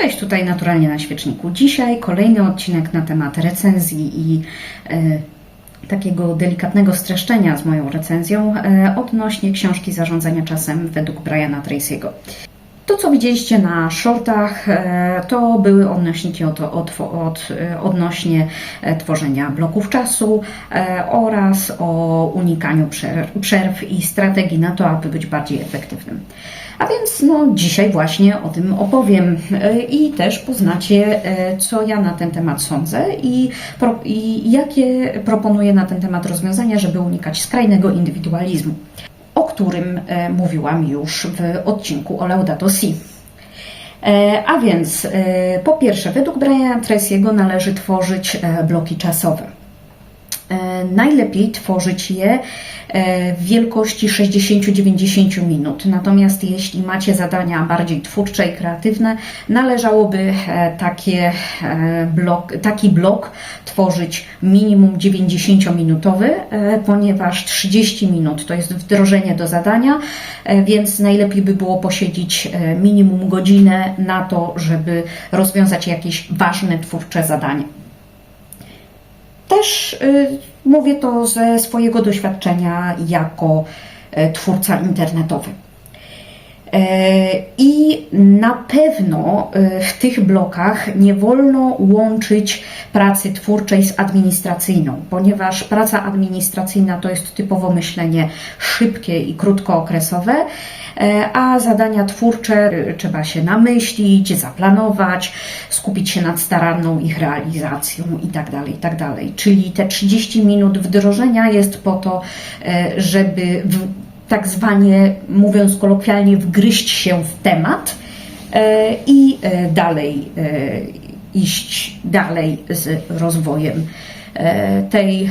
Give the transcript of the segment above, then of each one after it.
Cześć, tutaj Naturalnie na Świeczniku. Dzisiaj kolejny odcinek na temat recenzji i e, takiego delikatnego streszczenia z moją recenzją e, odnośnie książki Zarządzania czasem według Briana Tracy'ego. To, co widzieliście na shortach, e, to były odnośniki od, od, od, odnośnie e, tworzenia bloków czasu e, oraz o unikaniu przerw, przerw i strategii na to, aby być bardziej efektywnym. A więc no, dzisiaj właśnie o tym opowiem i też poznacie, co ja na ten temat sądzę i, pro, i jakie proponuję na ten temat rozwiązania, żeby unikać skrajnego indywidualizmu którym e, mówiłam już w odcinku o Laudato Si. E, A więc, e, po pierwsze, według Briana Tracy'ego należy tworzyć bloki czasowe. E, Najlepiej tworzyć je e, w wielkości 60-90 minut. Natomiast jeśli macie zadania bardziej twórcze i kreatywne, należałoby e, takie blok, taki blok tworzyć minimum 90-minutowy, e, ponieważ 30 minut to jest wdrożenie do zadania, więc najlepiej by było posiedzieć minimum godzinę na to, żeby rozwiązać jakieś ważne twórcze zadanie. Też y, mówię to ze swojego doświadczenia jako e, twórca internetowy. E, I na pewno e, w tych blokach nie wolno łączyć pracy twórczej z administracyjną, ponieważ praca administracyjna to jest typowo myślenie szybkie i krótkookresowe, e, a zadania twórcze trzeba się namyślić, zaplanować, skupić się nad staranną ich realizacją itd. itd. Czyli te 30 minut wdrożenia jest po to, żeby tak zwanie, mówiąc kolokwialnie, wgryźć się w temat e, i e, dalej e, iść dalej z rozwojem tej,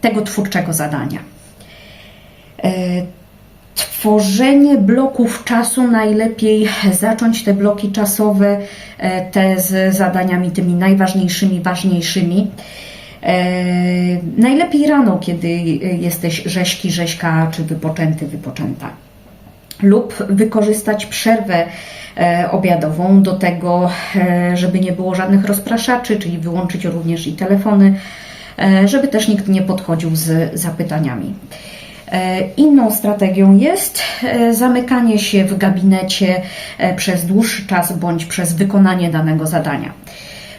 tego twórczego zadania. Tworzenie bloków czasu najlepiej zacząć te bloki czasowe, te z zadaniami tymi najważniejszymi, ważniejszymi. E, najlepiej rano, kiedy jesteś rzeźki, rzeźka, czy wypoczęty, wypoczęta. Lub wykorzystać przerwę e, obiadową do tego, e, żeby nie było żadnych rozpraszaczy, czyli wyłączyć również i telefony, żeby też nikt nie podchodził z zapytaniami. Inną strategią jest zamykanie się w gabinecie przez dłuższy czas bądź przez wykonanie danego zadania.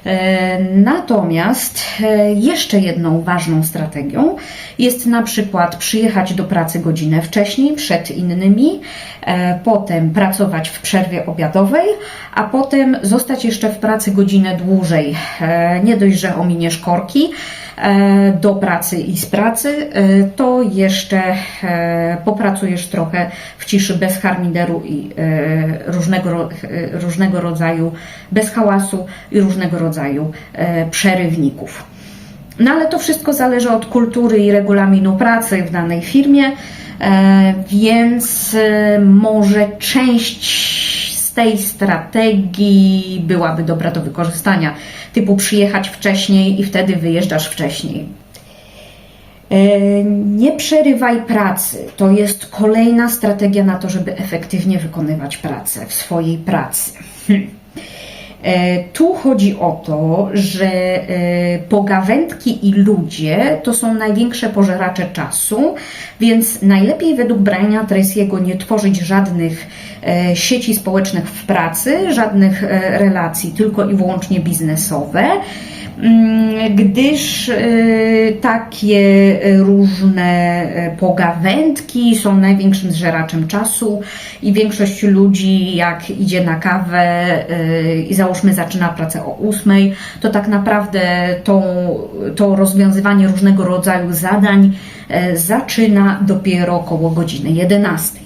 E, Natomiast e, jeszcze jedną ważną strategią jest na przykład przyjechać do pracy godzinę wcześniej przed innymi, e, potem pracować w przerwie obiadowej, a potem zostać jeszcze w pracy godzinę dłużej. Nie dość, że ominiesz korki do pracy i z pracy, e, to jeszcze e, popracujesz trochę w ciszy bez harmideru i e, różnego, e, różnego rodzaju, bez hałasu i różnego rodzaju e, przerywników. No ale to wszystko zależy od kultury i regulaminu pracy w danej firmie, e, więc e, może część tej strategii byłaby dobra do wykorzystania, typu przyjechać wcześniej i wtedy wyjeżdżasz wcześniej. E, Nie przerywaj pracy. To jest kolejna strategia na to, żeby efektywnie wykonywać pracę w swojej pracy. Hm. E, Tu chodzi o to, że e, pogawędki i ludzie to są największe pożeracze czasu, więc najlepiej według Briana Tracy'ego nie tworzyć żadnych e, sieci społecznych w pracy, żadnych relacji, tylko i wyłącznie biznesowe gdyż e, takie różne e, pogawędki są największym zżeraczem czasu i większość ludzi jak idzie na kawę e, i załóżmy zaczyna pracę o ósmej, to tak naprawdę tą, to rozwiązywanie różnego rodzaju zadań zaczyna dopiero około godziny 11.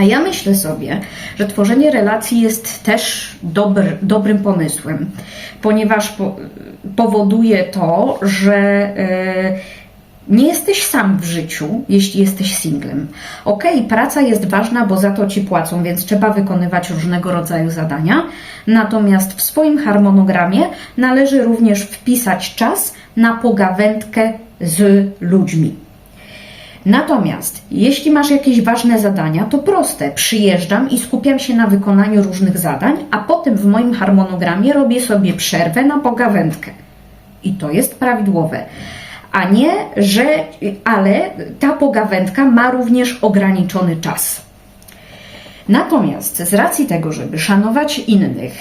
A ja myślę sobie, że tworzenie relacji jest też dobry, dobrym pomysłem, ponieważ po, powoduje to, że e, nie jesteś sam w życiu, jeśli jesteś singlem. Okej, praca jest ważna, bo za to ci płacą, więc trzeba wykonywać różnego rodzaju zadania. Natomiast w swoim harmonogramie należy również wpisać czas na pogawędkę z ludźmi. Natomiast jeśli masz jakieś ważne zadania, to proste. Przyjeżdżam i skupiam się na wykonaniu różnych zadań, a potem w moim harmonogramie robię sobie przerwę na pogawędkę. I to jest prawidłowe. A nie, że, ale ta pogawędka ma również ograniczony czas. Natomiast z racji tego, żeby szanować innych,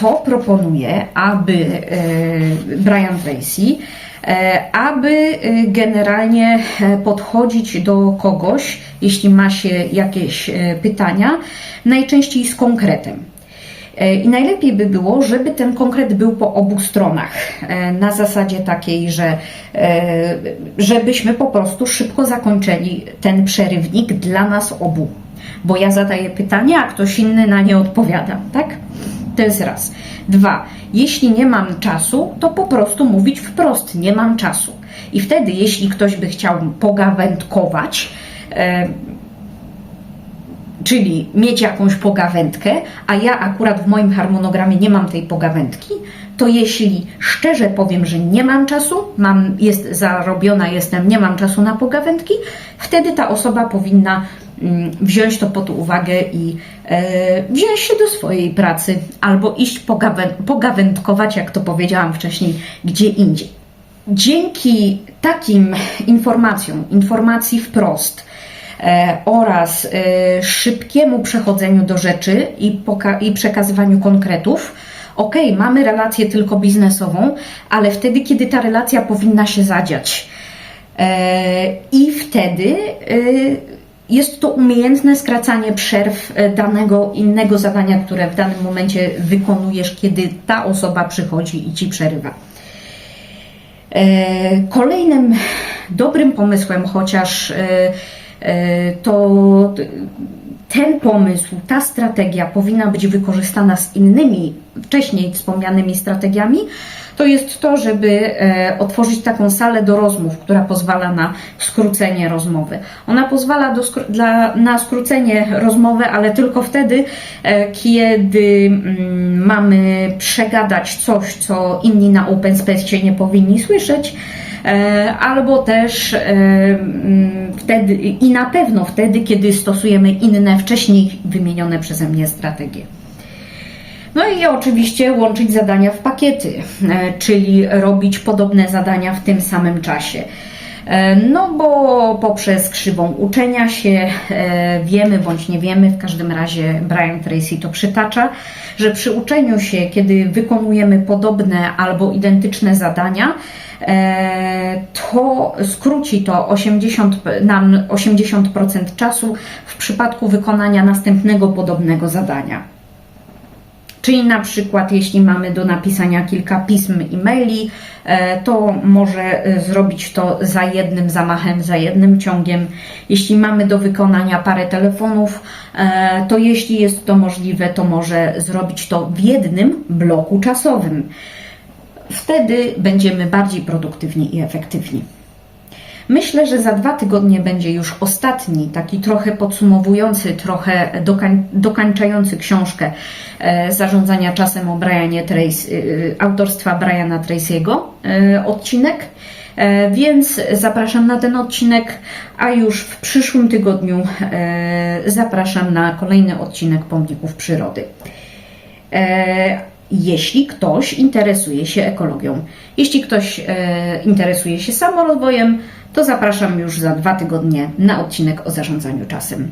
to proponuję, aby e, Brian Tracy, e, aby e, generalnie e, podchodzić do kogoś, jeśli ma się jakieś e, pytania, najczęściej z konkretem. E, I najlepiej by było, żeby ten konkret był po obu stronach, e, na zasadzie takiej, że e, żebyśmy po prostu szybko zakończyli ten przerywnik dla nas obu. Bo ja zadaję pytania, a ktoś inny na nie odpowiada, tak? To jest raz. Dwa, jeśli nie mam czasu, to po prostu mówić wprost, nie mam czasu. I wtedy, jeśli ktoś by chciał pogawędkować, e, czyli mieć jakąś pogawędkę, a ja akurat w moim harmonogramie nie mam tej pogawędki, to jeśli szczerze powiem, że nie mam czasu, mam, jest zarobiona jestem, nie mam czasu na pogawędki, wtedy ta osoba powinna wziąć to pod uwagę i e, wziąć się do swojej pracy albo iść pogawę, pogawędkować, jak to powiedziałam wcześniej, gdzie indziej. Dzięki takim informacjom, informacji wprost, e, oraz e, szybkiemu przechodzeniu do rzeczy i, przekazywaniu konkretów. Ok, mamy relację tylko biznesową, ale wtedy, kiedy ta relacja powinna się zadziać. I wtedy jest to umiejętne skracanie przerw e, danego innego zadania, które w danym momencie wykonujesz, kiedy ta osoba przychodzi i ci przerywa. E, Kolejnym dobrym pomysłem, chociaż e, to t- ten pomysł, ta strategia powinna być wykorzystana z innymi wcześniej wspomnianymi strategiami, to jest to, żeby e, otworzyć taką salę do rozmów, która pozwala na skrócenie rozmowy. Ona pozwala do, dla, na skrócenie rozmowy, ale tylko wtedy, e, kiedy mm, mamy przegadać coś, co inni na Open Space nie powinni słyszeć, e, albo też e, mm, wtedy i na pewno wtedy, kiedy stosujemy inne wcześniej wymienione przeze mnie strategie. No i oczywiście łączyć zadania w pakiety, e, czyli robić podobne zadania w tym samym czasie. E, No bo poprzez krzywą uczenia się e, wiemy bądź nie wiemy, w każdym razie Brian Tracy to przytacza, że przy uczeniu się, kiedy wykonujemy podobne albo identyczne zadania, e, to skróci to 80, nam 80% czasu w przypadku wykonania następnego podobnego zadania. Czyli na przykład, jeśli mamy do napisania kilka pism i maili, e, to może e, zrobić to za jednym zamachem, za jednym ciągiem. Jeśli mamy do wykonania parę telefonów, e, to jeśli jest to możliwe, to może zrobić to w jednym bloku czasowym. Wtedy będziemy bardziej produktywni i efektywni. Myślę, że za dwa tygodnie będzie już ostatni, taki trochę podsumowujący, trochę dokań, dokańczający książkę e, zarządzania czasem o Brianie Tracy, e, autorstwa Briana Tracy'ego e, odcinek. E, Więc zapraszam na ten odcinek, a już w przyszłym tygodniu e, zapraszam na kolejny odcinek Pomników Przyrody. E, jeśli ktoś interesuje się ekologią. Jeśli ktoś e, interesuje się samorozwojem, to zapraszam już za dwa tygodnie na odcinek o zarządzaniu czasem.